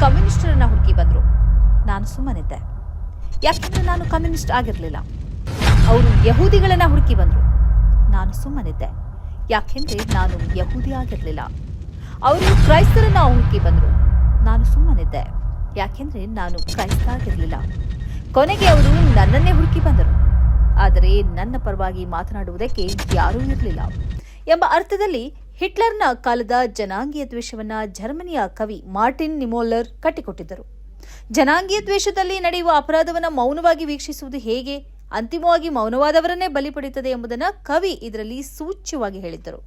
ಕಮ್ಯುನಿಸ್ಟರನ್ನ ಹುಡುಕಿ ಬಂದರು. ನಾನು ಸುಮ್ಮನಿದ್ದೆ. ಯಾಕಂದ್ರೆ ನಾನು ಕಮ್ಯುನಿಸ್ಟ್ ಆಗಿರಲಿಲ್ಲ. ಅವರು ಯಹೂದಿಗಳನ್ನ ಹುಡುಕಿ ಬಂದರು. ನಾನು ಸುಮ್ಮನಿದ್ದೆ. ಯಾಕೆಂದ್ರೆ ನಾನು ಯಹೂದಿ ಆಗಿರಲಿಲ್ಲ. ಅವರು ಕ್ರೈಸ್ತರನ್ನ ಹುಡುಕಿ ಬಂದರು. ನಾನು ಸುಮ್ಮನಿದ್ದೆ. ಯಾಕೆಂದ್ರೆ ನಾನು ಕ್ರೈಸ್ತ ಆಗಿರಲಿಲ್ಲ. ಕೊನೆಗೆ ಅವರು ನನ್ನನ್ನೇ ಹುಡುಕಿ ಬಂದರು. ಆದರೆ ನನ್ನ ಪರವಾಗಿ ಮಾತನಾಡುವುದಕ್ಕೆ ಯಾರೂ ಇರಲಿಲ್ಲ. ಎಂಬ ಅರ್ಥದಲ್ಲಿ ಹಿಟ್ಲರ್ನ ಕಾಲದ ಜನಾಂಗೀಯ ದ್ವೇಷವನ್ನು ಜರ್ಮನಿಯ ಕವಿ ಮಾರ್ಟಿನ್ ನಿಮೋಲರ್ ಕಟ್ಟಿಕೊಟ್ಟಿದ್ದರು. ಜನಾಂಗೀಯ ದ್ವೇಷದಲ್ಲಿ ನಡೆಯುವ ಅಪರಾಧವನ್ನು ಮೌನವಾಗಿ ವೀಕ್ಷಿಸುವುದು ಹೇಗೆ, ಅಂತಿಮವಾಗಿ ಮೌನವಾದವರನ್ನೇ ಬಲಿ ಪಡೆಯುತ್ತದೆ ಎಂಬುದನ್ನು ಕವಿ ಇದರಲ್ಲಿ ಸೂಚ್ಯವಾಗಿ ಹೇಳಿದ್ದರು.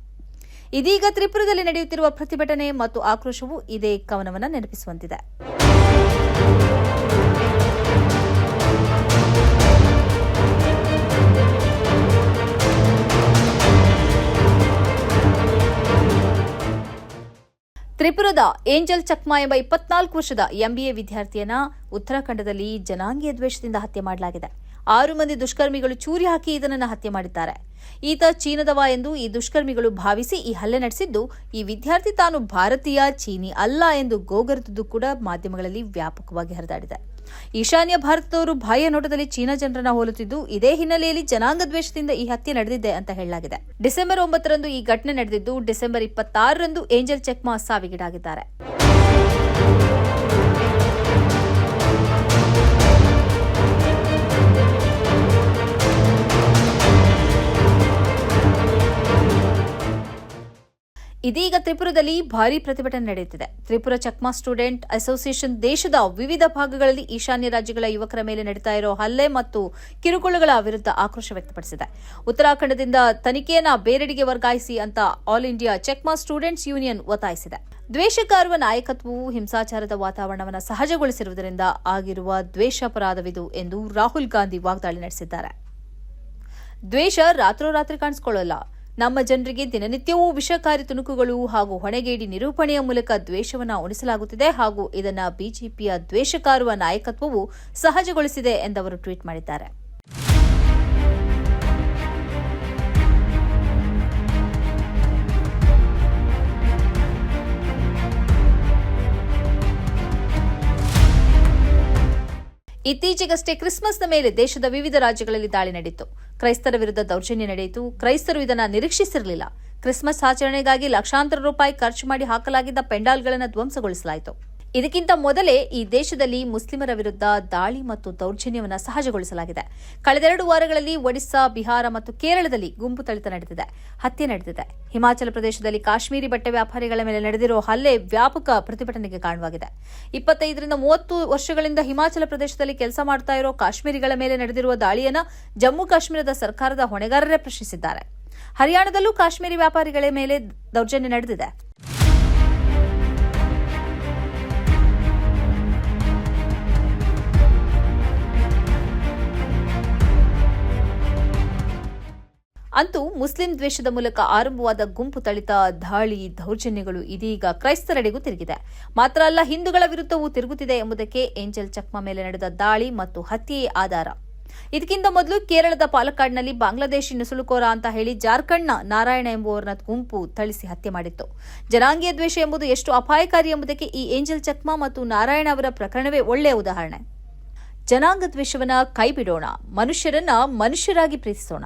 ಇದೀಗ ತ್ರಿಪುರದಲ್ಲಿ ನಡೆಯುತ್ತಿರುವ ಪ್ರತಿಭಟನೆ ಮತ್ತು ಆಕ್ರೋಶವು ಇದೇ ಕವನವನ್ನು ನೆನಪಿಸುವಂತಿದೆ. ತ್ರಿಪುರದ ಏಂಜಲ್ ಚಕ್ಮಾ ಎಂಬ ಇಪ್ಪತ್ನಾಲ್ಕು ವರ್ಷದ ಎಂಬಿಎ ವಿದ್ಯಾರ್ಥಿಯನ್ನ ಉತ್ತರಾಖಂಡದಲ್ಲಿ ಜನಾಂಗೀಯ ದ್ವೇಷದಿಂದ ಹತ್ಯೆ ಮಾಡಲಾಗಿದೆ. ಆರು ಮಂದಿ ದುಷ್ಕರ್ಮಿಗಳು ಚೂರಿ ಹಾಕಿ ಇದನನ್ನು ಹತ್ಯೆ ಮಾಡಿದ್ದಾರೆ. ಈತ ಚೀನದವ ಎಂದು ಈ ದುಷ್ಕರ್ಮಿಗಳು ಭಾವಿಸಿ ಈ ಹಲ್ಲೆ ನಡೆಸಿದ್ದು, ಈ ವಿದ್ಯಾರ್ಥಿ ತಾನು ಭಾರತೀಯ, ಚೀನಿ ಅಲ್ಲ ಎಂದು ಗೋಗರೆದುದು ಕೂಡ ಮಾಧ್ಯಮಗಳಲ್ಲಿ ವ್ಯಾಪಕವಾಗಿ ಹರಿದಾಡಿದೆ. ಈಶಾನ್ಯ ಭಾರತದವರು ಬಾಹ್ಯ ನೋಟದಲ್ಲಿ ಚೀನಾ ಜನರನ್ನ ಹೋಲುತ್ತಿದ್ದು, ಇದೇ ಹಿನ್ನೆಲೆಯಲ್ಲಿ ಜನಾಂಗ ದ್ವೇಷದಿಂದ ಈ ಹತ್ಯೆ ನಡೆದಿದೆ ಅಂತ ಹೇಳಲಾಗಿದೆ. ಡಿಸೆಂಬರ್ ಒಂಬತ್ತರಂದು ಈ ಘಟನೆ ನಡೆದಿದ್ದು, ಡಿಸೆಂಬರ್ ಇಪ್ಪತ್ತಾರರಂದು ಏಂಜಲ್ ಚೆಕ್ಮಾ ಸಾವಿಗೀಡಾಗಿದ್ದಾರೆ. ಇದೀಗ ತ್ರಿಪುರದಲ್ಲಿ ಭಾರೀ ಪ್ರತಿಭಟನೆ ನಡೆಯುತ್ತಿದೆ. ತ್ರಿಪುರ ಚಕ್ಮಾ ಸ್ಟೂಡೆಂಟ್ ಅಸೋಸಿಯೇಷನ್ ದೇಶದ ವಿವಿಧ ಭಾಗಗಳಲ್ಲಿ ಈಶಾನ್ಯ ರಾಜ್ಯಗಳ ಯುವಕರ ಮೇಲೆ ನಡೀತಾ ಇರೋ ಹಲ್ಲೆ ಮತ್ತು ಕಿರುಕುಳಗಳ ವಿರುದ್ಧ ಆಕ್ರೋಶ ವ್ಯಕ್ತಪಡಿಸಿದೆ. ಉತ್ತರಾಖಂಡದಿಂದ ತನಿಖೆಯನ್ನ ಬೇರೆಡೆಗೆ ವರ್ಗಾಯಿಸಿ ಅಂತ all India Chakma students union ಒತ್ತಾಯಿಸಿದೆ. ದ್ವೇಷಕಾರುವ ನಾಯಕತ್ವವು ಹಿಂಸಾಚಾರದ ವಾತಾವರಣವನ್ನು ಸಹಜಗೊಳಿಸಿರುವುದರಿಂದ ಆಗಿರುವ ದ್ವೇಷಾಪರಾಧವಿದು ಎಂದು ರಾಹುಲ್ ಗಾಂಧಿ ವಾಗ್ದಾಳಿ ನಡೆಸಿದ್ದಾರೆ. ದ್ವೇಷ ರಾತ್ರೋರಾತ್ರಿ ಕಾಣಿಸಿಕೊಳ್ಳಲ್ಲ. ನಮ್ಮ ಜನರಿಗೆ ದಿನನಿತ್ಯವೂ ವಿಷಕಾರಿ ತುಣುಕುಗಳು ಹಾಗೂ ಹೊಣೆಗೇಡಿ ನಿರೂಪಣೆಯ ಮೂಲಕ ದ್ವೇಷವನ್ನು ಉಣಿಸಲಾಗುತ್ತಿದೆ ಹಾಗೂ ಇದನ್ನು ಬಿಜೆಪಿಯ ದ್ವೇಷಕಾರುವ ನಾಯಕತ್ವವು ಸಹಜಗೊಳಿಸಿದೆ ಎಂದವರು ಟ್ವೀಟ್ ಮಾಡಿದ್ದಾರೆ. ಇತ್ತೀಚೆಗಷ್ಟೇ ಕ್ರಿಸ್ಮಸ್ನ ಮೇಲೆ ದೇಶದ ವಿವಿಧ ರಾಜ್ಯಗಳಲ್ಲಿ ದಾಳಿ ನಡೆಯಿತು. ಕ್ರೈಸ್ತರ ವಿರುದ್ಧ ದೌರ್ಜನ್ಯ ನಡೆಯಿತು. ಕ್ರೈಸ್ತರು ಇದನ್ನು ನಿರೀಕ್ಷಿಸಿರಲಿಲ್ಲ. ಕ್ರಿಸ್ಮಸ್ ಆಚರಣೆಗಾಗಿ ಲಕ್ಷಾಂತರ ರೂಪಾಯಿ ಖರ್ಚು ಮಾಡಿ ಹಾಕಲಾಗಿದ್ದ ಪೆಂಡಾಲ್ಗಳನ್ನು ಧ್ವಂಸಗೊಳಿಸಲಾಯಿತು. ಇದಕ್ಕಿಂತ ಮೊದಲೇ ಈ ದೇಶದಲ್ಲಿ ಮುಸ್ಲಿಮರ ವಿರುದ್ಧ ದಾಳಿ ಮತ್ತು ದೌರ್ಜನ್ಯವನ್ನು ಸಹಜಗೊಳಿಸಲಾಗಿದೆ. ಕಳೆದೆರಡು ವಾರಗಳಲ್ಲಿ ಒಡಿಶಾ ಬಿಹಾರ ಮತ್ತು ಕೇರಳದಲ್ಲಿ ಗುಂಪು ತಳಿತ ನಡೆದಿದೆ. ಹತ್ಯೆ ನಡೆದಿದೆ. ಹಿಮಾಚಲ ಪ್ರದೇಶದಲ್ಲಿ ಕಾಶ್ಮೀರಿ ಬಟ್ಟೆ ವ್ಯಾಪಾರಿಗಳ ಮೇಲೆ ನಡೆದಿರೋ ಹಲ್ಲೆ ವ್ಯಾಪಕ ಪ್ರತಿಭಟನೆಗೆ ಕಾರಣವಾಗಿದೆ. ಇಪ್ಪತ್ತೈದರಿಂದ ಮೂವತ್ತು ವರ್ಷಗಳಿಂದ ಹಿಮಾಚಲ ಪ್ರದೇಶದಲ್ಲಿ ಕೆಲಸ ಮಾಡ್ತಾ ಇರೋ ಕಾಶ್ಮೀರಿಗಳ ಮೇಲೆ ನಡೆದಿರುವ ದಾಳಿಯನ್ನು ಜಮ್ಮು ಕಾಶ್ಮೀರದ ಸರ್ಕಾರದ ಹೊಣೆಗಾರರೇ ಪ್ರಶ್ನಿಸಿದ್ದಾರೆ. ಹರಿಯಾಣದಲ್ಲೂ ಕಾಶ್ಮೀರಿ ವ್ಯಾಪಾರಿಗಳ ಮೇಲೆ ದೌರ್ಜನ್ಯ ನಡೆದಿದೆ. ಅಂತೂ ಮುಸ್ಲಿಂ ದ್ವೇಷದ ಮೂಲಕ ಆರಂಭವಾದ ಗುಂಪು ತಳಿತ ದಾಳಿ ದೌರ್ಜನ್ಯಗಳು ಇದೀಗ ಕ್ರೈಸ್ತರೆಡೆಗೂ ತಿರುಗಿದೆ. ಮಾತ್ರ ಅಲ್ಲ, ಹಿಂದೂಗಳ ವಿರುದ್ಧವೂ ತಿರುಗುತ್ತಿದೆ ಎಂಬುದಕ್ಕೆ ಏಂಜಲ್ ಚಕ್ಮಾ ಮೇಲೆ ನಡೆದ ದಾಳಿ ಮತ್ತು ಹತ್ಯೆಯೇ ಆಧಾರ. ಇದಕ್ಕಿಂತ ಮೊದಲು ಕೇರಳದ ಪಾಲಕ್ಕಾಡ್ನಲ್ಲಿ ಬಾಂಗ್ಲಾದೇಶಿ ನುಸುಳುಕೋರ ಅಂತ ಹೇಳಿ ಜಾರ್ಖಂಡ್ನ ನಾರಾಯಣ ಎಂಬುವವರನ್ನ ಗುಂಪು ಥಳಿಸಿ ಹತ್ಯೆ ಮಾಡಿತ್ತು. ಜನಾಂಗೀಯ ದ್ವೇಷ ಎಂಬುದು ಎಷ್ಟು ಅಪಾಯಕಾರಿ ಎಂಬುದಕ್ಕೆ ಈ ಏಂಜಲ್ ಚಕ್ಮಾ ಮತ್ತು ನಾರಾಯಣ ಅವರ ಪ್ರಕರಣವೇ ಒಳ್ಳೆಯ ಉದಾಹರಣೆ. ಜನಾಂಗ ದ್ವೇಷವನ್ನ ಕೈಬಿಡೋಣ, ಮನುಷ್ಯರನ್ನ ಮನುಷ್ಯರಾಗಿ ಪ್ರೀತಿಸೋಣ.